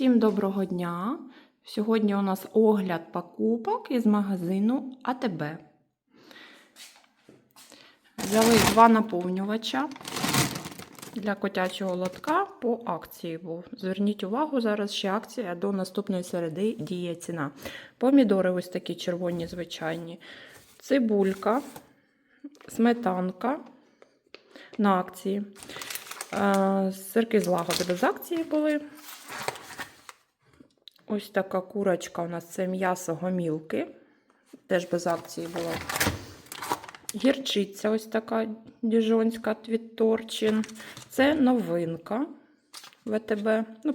Всім доброго дня! Сьогодні у нас огляд покупок із магазину АТБ. Взяли два наповнювача для котячого лотка по акції. Зверніть увагу, зараз ще акція до наступної середи діє ціна. Помідори ось такі червоні, звичайні. Цибулька, сметанка на акції. Е, Сирки з лагоди без акції були. Ось така курочка у нас це м'ясо гомілки. Теж без акції було. Гірчиця ось така діжонська від Торчин. Це новинка ВТБ. Ну,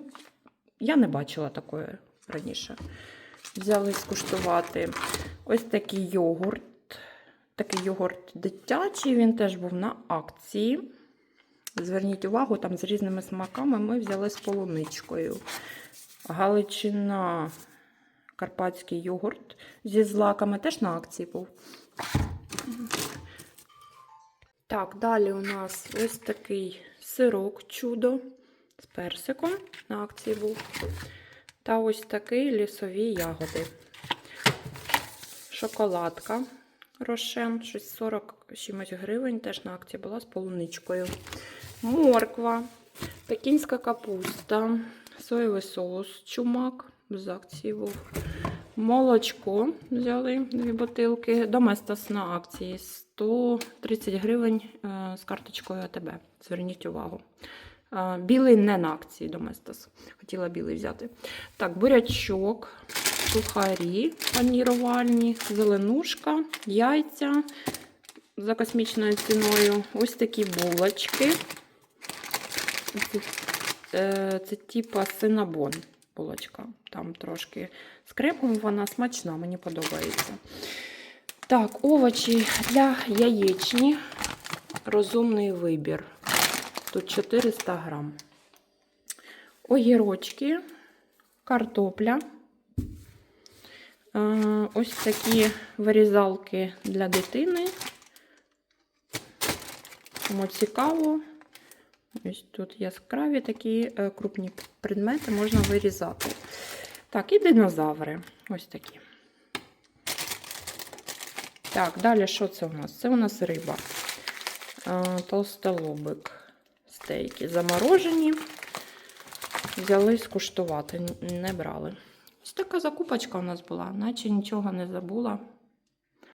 я не бачила такої раніше. Взяли скуштувати ось такий йогурт. Такий йогурт дитячий, він теж був на акції. Зверніть увагу, там з різними смаками ми взяли з полуничкою. Галичина, карпатський йогурт зі злаками теж на акції був. Так, далі у нас ось такий сирок чудо з персиком на акції був. Та ось такий лісові ягоди. Шоколадка Рошен, щось 40 чимось гривень, теж на акції була з полуничкою. Морква, пекінська капуста, соєвий соус, чумак, з акції був. Молочко взяли дві бутилки. Доместос на акції 130 гривень е, з карточкою АТБ. Зверніть увагу. Е, Білий не на акції Доместос. Хотіла білий взяти. Так, бурячок, сухарі панірувальні, зеленушка, яйця за космічною ціною. Ось такі булочки. Це, е, типа синабон булочка. Там трошки з кремом вона смачна, мені подобається. Так, овочі для яєчні. Розумний вибір. Тут 400 грам. Огірочки, картопля. Е, Ось такі вирізалки для дитини. Кому цікаво. Ось тут яскраві такі е, крупні предмети можна вирізати. Так, і динозаври. Ось такі. Так, далі що це у нас? Це у нас риба. Е, Толстолобик. Стейки заморожені. Взяли скуштувати, не брали. Ось така закупочка у нас була, наче нічого не забула.